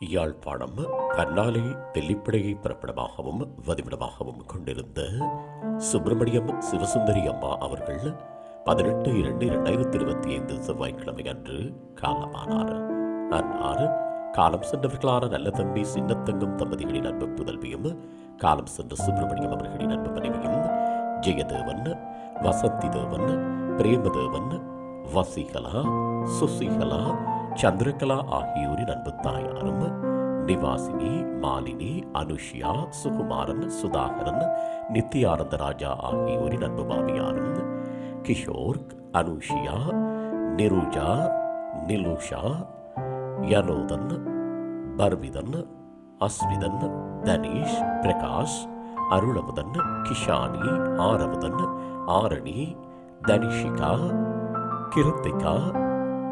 யாழ்ப்பாணம் பன்னாலை தெல்லிப்படையை பிறப்பிடமாகவும் வதிவிடமாகவும் கொண்டிருந்த சுப்பிரமணியம் சிவசுந்தரி அம்மா அவர்கள் பதினெட்டு இரண்டு இரண்டாயிரத்தி இருபத்தி ஐந்து செவ்வாய்க்கிழமை அன்று காலமானார். அன்னார் காலம் சென்றவர்களான நல்ல தம்பி சின்னத்தங்கம் தம்பதிகளின் அன்பு புதல்வியும் காலம் சென்ற சுப்பிரமணியம் அவர்களின் அன்பு மனைவியும் ஜெயதேவன் வசந்தி தேவன் பிரேமதேவன் வசிகலா சுசிகலா சந்திரகலா ஆகியோரின் அன்பு தாயாரும் நிவாசினி மாலினி அனுஷ்யா சுகுமாரன் சுதாகரன் நித்யானந்த ராஜா ஆகியோரின் அன்பு மாமியாரும் கிஷோர் அனுஷியா நிருஜா நிலுஷா யனோதன் பர்விதன் அஸ்விதன் தனீஷ் பிரகாஷ் அருளமுதன் கிஷானி ஆரமுதன் ஆரணி தனிஷிகா கிருத்திகா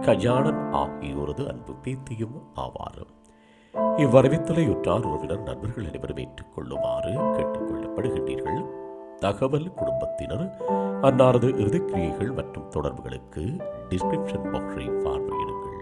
கஜானன் ஆகியோரது அன்பு பேத்தியும் ஆவார் இவ்வரவித்தலை உற்றார் உறவினர் நண்பர்கள் அனைவரும் ஏற்றுக்கொள்ளுமாறு கேட்டுக்கொள்ளப்படுகின்றீர்கள். தகவல் குடும்பத்தினர் அன்னாரது இறுதிக்கிரியைகள் மற்றும் தொடர்புகளுக்கு டிஸ்கிரிப்ஷன் பாக்ஸை பார்வையிடுங்கள்.